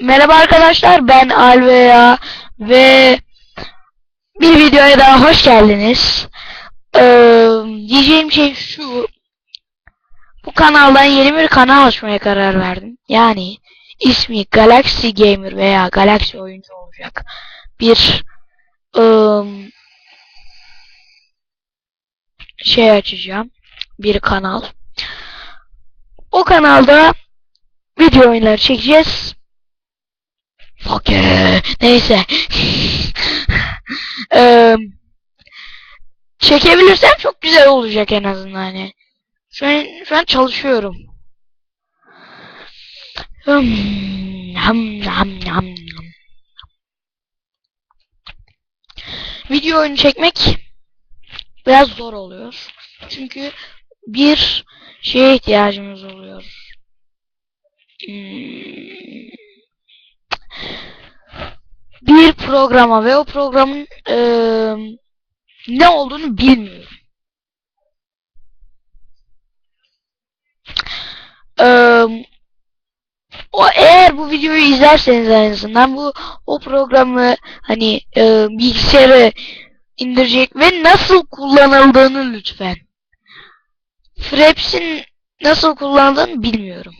Merhaba arkadaşlar ben Alveya ve bir videoya daha hoş geldiniz. Ee, diyeceğim şey şu. Bu kanaldan yeni bir kanal açmaya karar verdim. Yani ismi Galaxy Gamer veya Galaxy oyuncu olacak. Bir ım, şey açacağım. Bir kanal. O kanalda video oyunları çekeceğiz. Neyse. Eee, çekebilirsem çok güzel olacak en azından hani. Şu an, şu an çalışıyorum. Hmm, ham, ham, ham. Video oyunu çekmek biraz zor oluyor. Çünkü bir şeye ihtiyacımız oluyor. Hmm, bir programa ve o programın eee, ne olduğunu bilmiyorum. Eee, o eğer bu videoyu izlerseniz en azından bu o programı hani eee bilgisayarı indirecek ve nasıl kullanıldığını lütfen. Fraps'in nasıl kullanıldığını bilmiyorum.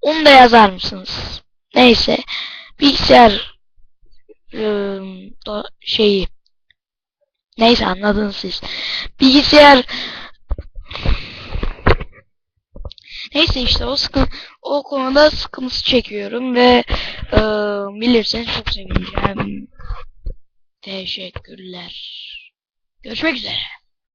Onu da yazar mısınız? Neyse. Bilgisayar ıı, şeyi neyse anladınız siz. Bilgisayar neyse işte o sıkı o konuda sıkıntı çekiyorum ve ıı, bilirseniz çok sevineceğim. Teşekkürler. Görüşmek üzere.